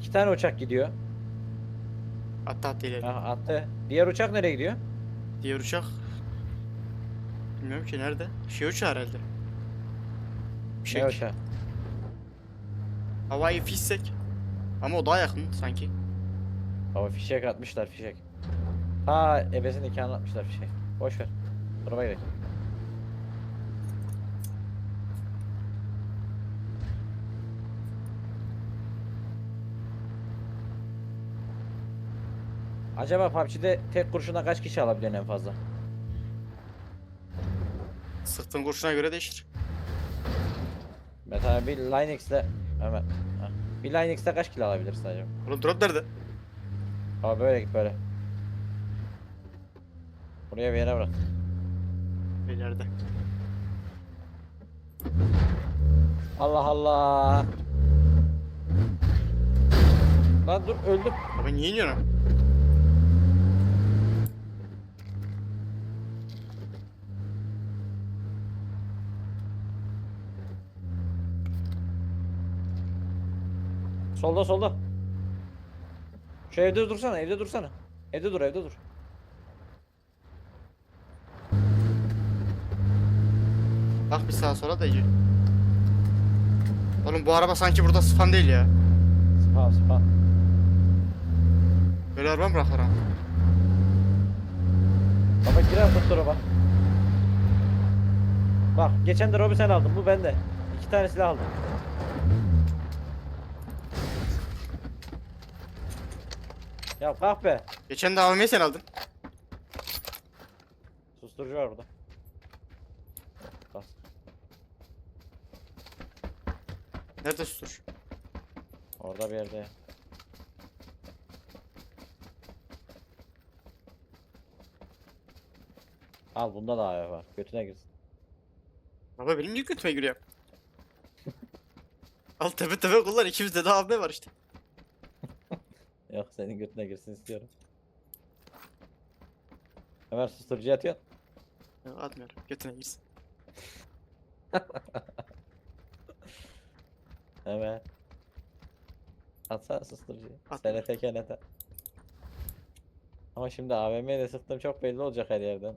İki tane uçak gidiyor. Hatta hatta ileri. Ha, attı. Diğer uçak nereye gidiyor? Diğer uçak. Bilmiyorum ki nerede. Şey uçağı herhalde. Bir şey. Ne uçağı? Havai fişsek. Ama o daha yakın sanki. Hava fişek atmışlar fişek. Ha ebesin nikahını atmışlar fişek. Boş ver. Duruma gidelim. Acaba PUBG'de tek kurşuna kaç kişi alabiliyorsun en fazla? Sıktığın kurşuna göre değişir. Mesela bir Linux'te hemen ha. bir Linux'te kaç kilo alabilirsin acaba? Oğlum drop nerede? Abi böyle git böyle. Buraya bir yere bırak. İleride. Allah Allah. Lan dur öldüm. Abi niye iniyorsun? Solda solda. Şu evde dursana evde dursana. Evde dur evde dur. Bak bir sağa sola da. Oğlum bu araba sanki burada spam değil ya. Spam spam. Böyle araba mı bırakır ha? Baba gir artık drop'a. Bak geçen de Rob'i sen aldın bu bende. İki tane silah aldım. Ya kalk be. Geçen de AVM'yi sen aldın. Susturucu var burada. Bas. Nerede sustur? Orada bir yerde. Al bunda da AV var. Götüne girsin. Baba benim niye götüme giriyor? Al tepe tepe kullan ikimizde de AVM var işte. Yok senin götüne girsin istiyorum. Ömer susturucuya atıyor. Atmıyorum götüne girsin. Evet. Atsana susturucuyu. Atmıyorum. SNT kenete. Ama şimdi AVM'ye de sıktım çok belli olacak her yerden.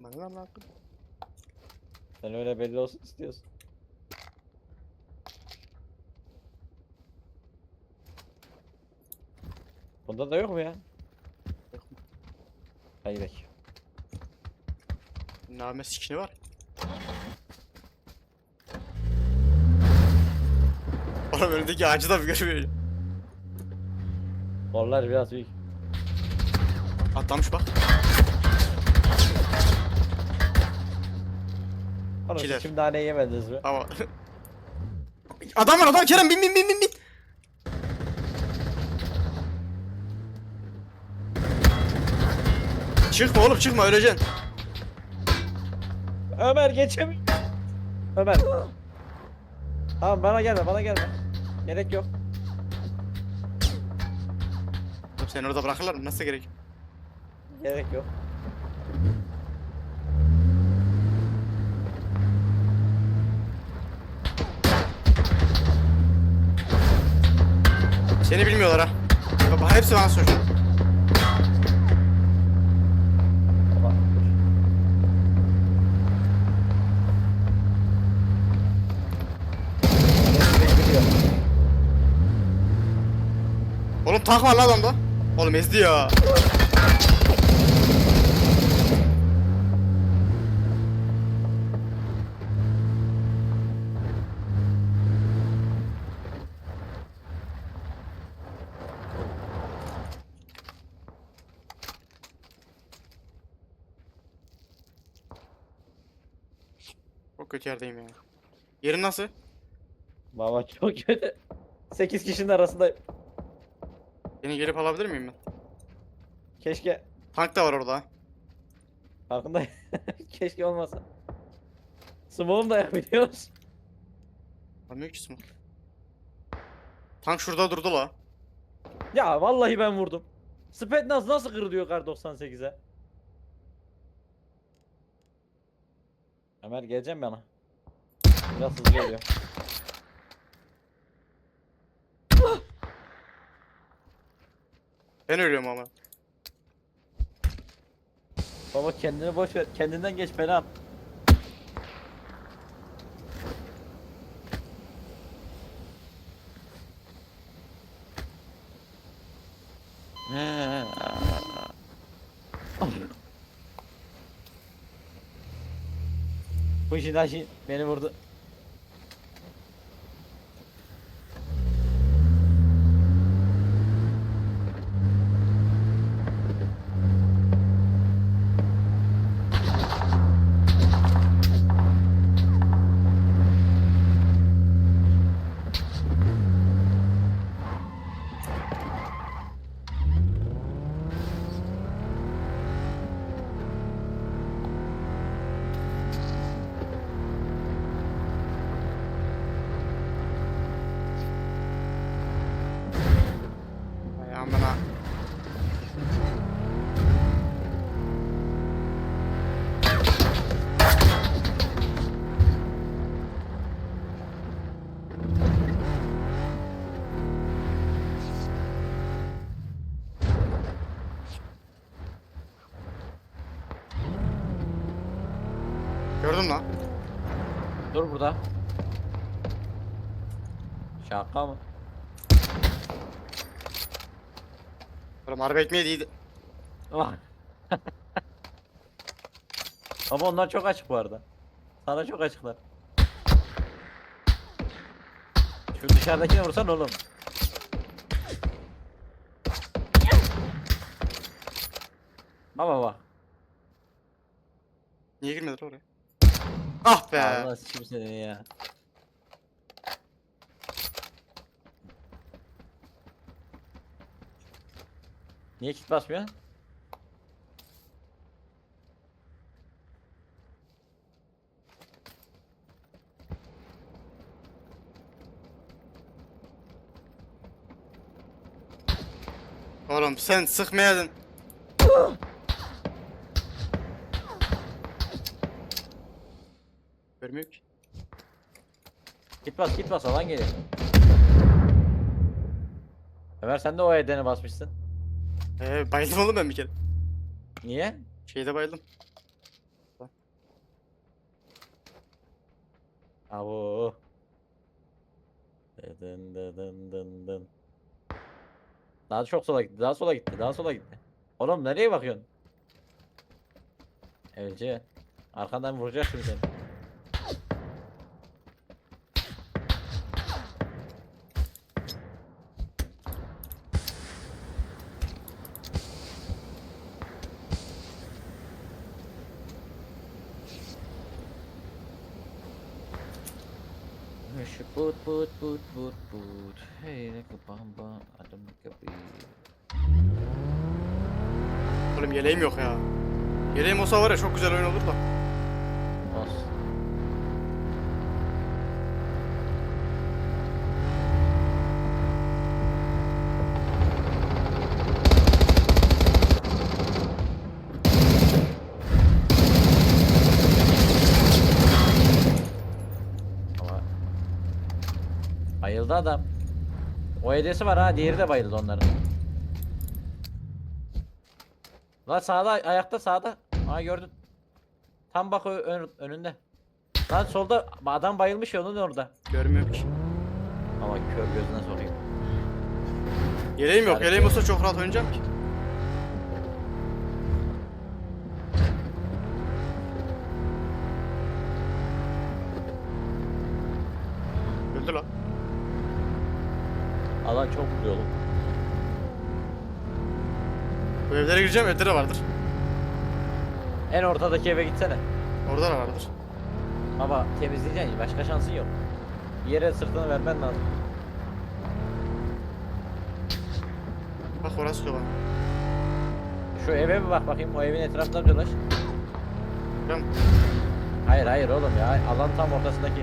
Bana ne lan? Sen öyle belli olsun istiyorsun. Bunda da yok mu ya? Yok mu? Hadi gidelim. Name sikini var. Oğlum önündeki ağacı da mı görmüyor? Kollar biraz büyük. Atlamış bak. Oğlum Kiler. şimdi daha ne yemediniz mi? Ama... adam var adam Kerem bin bin bin bin bin. Çıkma oğlum çıkma öleceksin. Ömer geçemiyor. Ömer. Tamam bana gelme bana gelme. Gerek yok. Oğlum seni orada bırakırlar mı? Nasıl gerek? Gerek yok. Seni bilmiyorlar ha. Baba hepsi bana soracak. Baba dur. Neyse, gidiyor. Oğlum tank var lan adamda. Oğlum ezdi ya. Çok kötü yerdeyim ya. Yerin nasıl? Baba çok kötü. 8 kişinin arasındayım. Seni gelip alabilir miyim ben? Keşke Tank da var orada. ha. farkındayım. Keşke olmasa. Smoke'um da yapıyoruz. Almıyor ki smoke. Tank şurada durdu la. Ya vallahi ben vurdum. Spetnaz nasıl kırılıyor kar 98'e? Ömer geleceğim bana. Biraz hızlı geliyor. Ben ölüyorum ama. Baba kendini boş ver. Kendinden geç beni al. Bu Jinashi beni vurdu. Gördün lan. Dur burada. Şaka mı? Oğlum harbi ekmeği değildi. Bak. Ama onlar çok açık bu arada. Sana çok açıklar. Şu dışarıdakine vursan oğlum. Baba bak. Niye girmediler oraya? Ah be. Allah sikim seni ya. Niye kit basmıyor? Oğlum sen sıkmayaydın. Görmüyor ki. Git bas git bas alan geliyor. Ömer sen de o edene basmışsın. Ee, bayıldım oğlum ben bir kere. Niye? Şeyde bayıldım. Abo. Dın dın dın dın. Daha çok sola gitti, daha sola gitti, daha sola gitti. Oğlum nereye bakıyorsun? Elci. Arkandan vuracak şimdi seni. Şu put put put put put. Hey ne bamba adım kapı. Oğlum yeleğim yok ya. Yeleğim olsa var ya çok güzel oyun olur da. Olsun. Ama bayıldı adam. O hediyesi var ha, diğeri de bayıldı onların. Lan sağda ayakta sağda. Ha gördün. Tam bak ön- önünde. Lan solda adam bayılmış ya onun orada. Görmüyorum ki. Ama kör gözüne sokayım. Yeleğim yok. Harika. Yeleğim olsa çok rahat oynayacağım ki. Öldü lan. Alan çok vuruyor oğlum. Bu evlere gireceğim. Evde de vardır. En ortadaki eve gitsene. Orada da vardır. Baba temizleyeceksin başka şansın yok. Bir yere sırtını vermen lazım. Bak orası var. Şu eve bir bak bakayım o evin etrafında dolaş. Ben, Hayır hayır oğlum ya alan tam ortasındaki.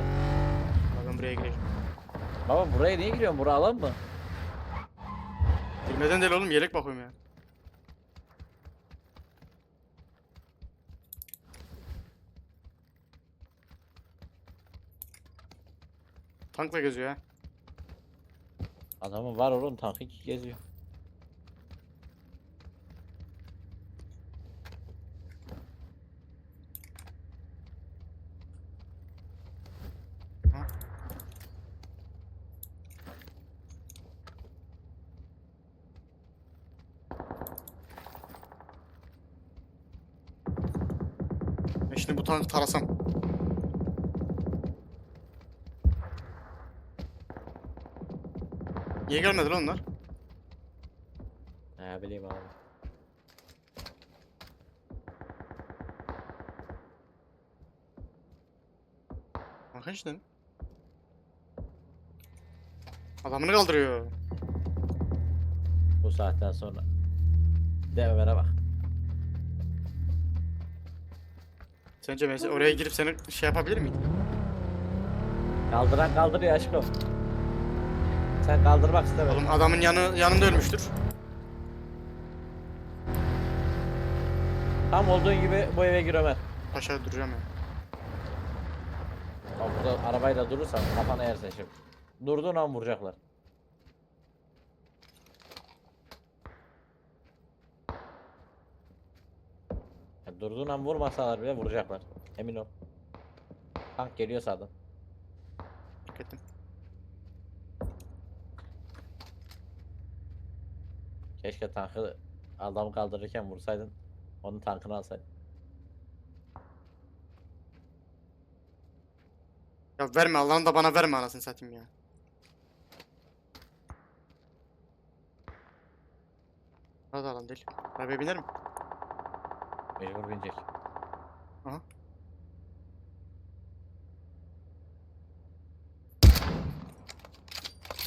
ben buraya gireyim. Baba buraya niye giriyorsun? Bura alan mı? Girmeden değil oğlum. Yelek bakıyorum ya. Tankla geziyor ha. Adamın var oğlum tankı geziyor. Şimdi bu tankı tarasam. Niye gelmedi lan onlar? Ne bileyim abi. Bakın işte. Adamını kaldırıyor. Bu saatten sonra. Develere bak. Sence mesela oraya girip seni şey yapabilir miyim? Kaldıran kaldırıyor aşkım. Sen kaldırmak istemedin. Oğlum adamın yanı yanında ölmüştür. Tam olduğun gibi bu eve gir Ömer. Aşağı duracağım ya. Ama burada arabayla durursan kafana yersin şimdi. Durduğun an vuracaklar. Durduğun an vurmasalar bile vuracaklar. Emin ol. Tank geliyor sağdan. Ettim. Keşke tankı adam kaldırırken vursaydın. Onun tankını alsaydın. Ya verme Allah'ını da bana verme anasını satayım ya. Hadi alan değil. Arabaya biner mi? Mecbur binecek. Aha.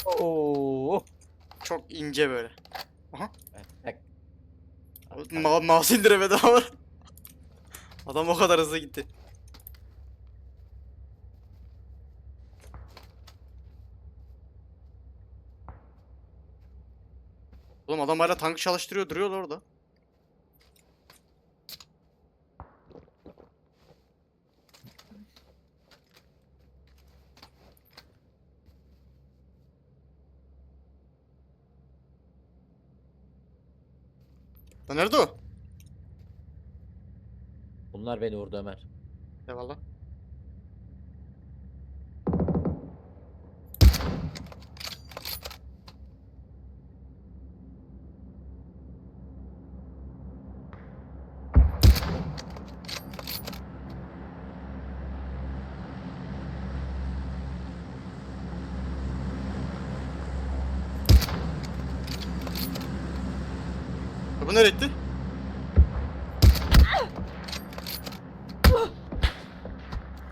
Oo. Çok ince böyle. Tek. Ma mouse indiremedi ama. Adam o kadar hızlı gitti. Oğlum adam hala tank çalıştırıyor duruyor orada. Lan nerede o? Bunlar beni vurdu Ömer. Eyvallah. Bu nereye gitti?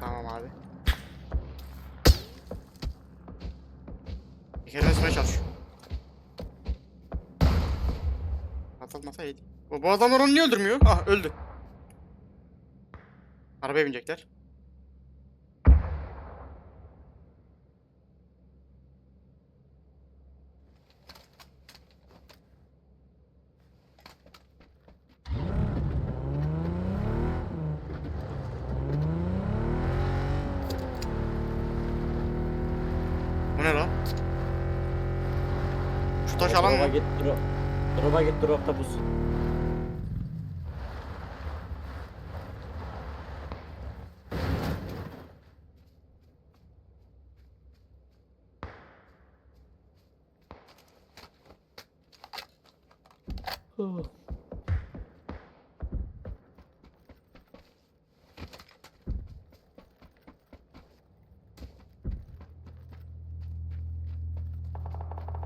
Tamam abi. Bir kere resmeye çalışıyor. Atlatmasa iyiydi. Bu, bu adamlar onu niye öldürmüyor? Ah öldü. Arabaya binecekler. Bu ne lan? Şu taş alan Drop'a mı? git drop. Drop'a git drop'ta pus.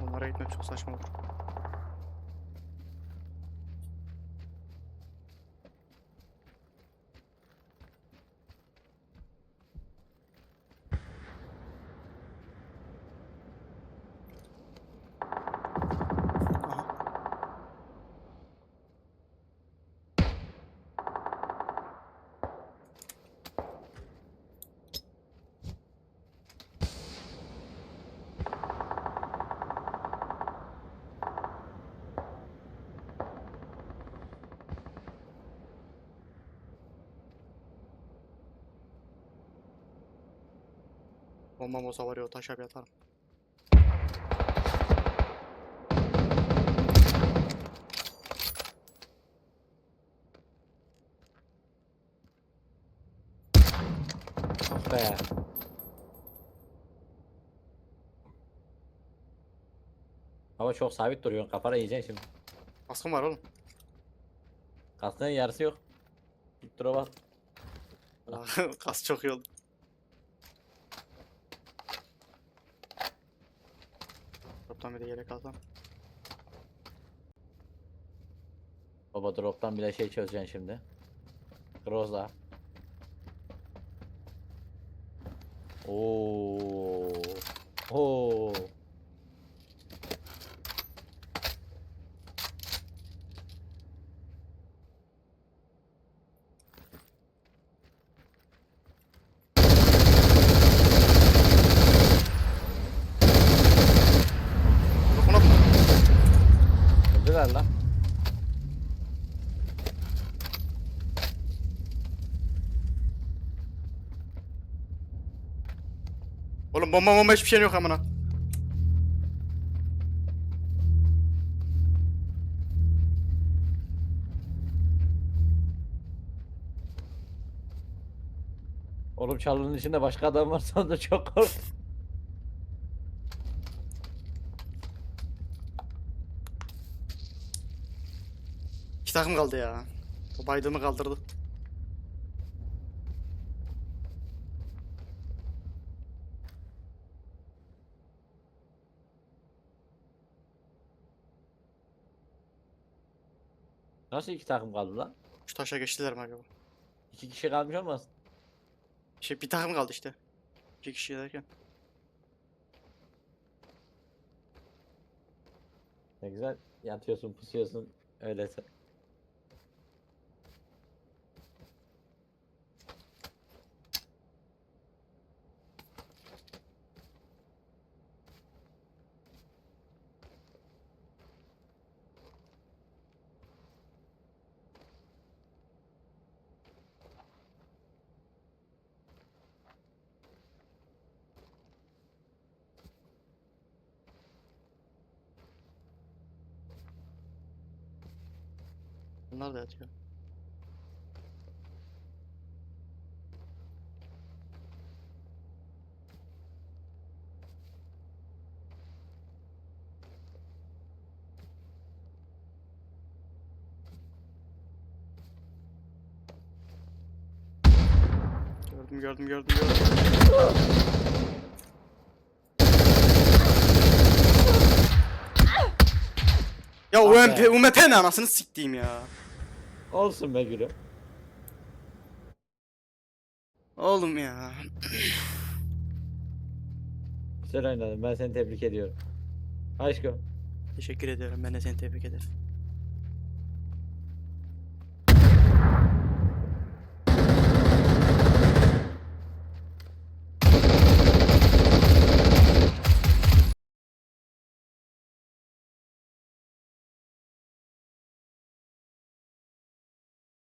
Onlara gitmek çok saçma olur. Bombam olsa var ya o taşa bir atarım. Ah be. Ama çok sabit duruyorsun. Kafana yiyeceksin şimdi. Baskın var oğlum. Kaskının yarısı yok. Git drop'a. Kas çok iyi oldu. Toplam bir de yelek alsam. Baba drop'tan bile şey çözeceksin şimdi. Oo. Oo. Dokun atma. Öldüler lan. Oğlum bomba bomba hiçbir şey yok amına. Oğlum çalının içinde başka adam var sandım çok korktum. İki takım kaldı ya. O baydığımı kaldırdı. Nasıl iki takım kaldı lan? Şu taşa geçtiler mi acaba? İki kişi kalmış olmasın? Şey bir takım kaldı işte. İki kişi derken. Ne güzel yatıyorsun pusuyorsun öylese. Bunlar da yatıyor. Gördüm gördüm gördüm gördüm. Ya Ah UMP. UMP ne anasını siktiğim ya. Olsun be gülüm. Oğlum ya. Güzel oynadın ben seni tebrik ediyorum. Aşkım. Teşekkür ediyorum. Ben de seni tebrik ederim.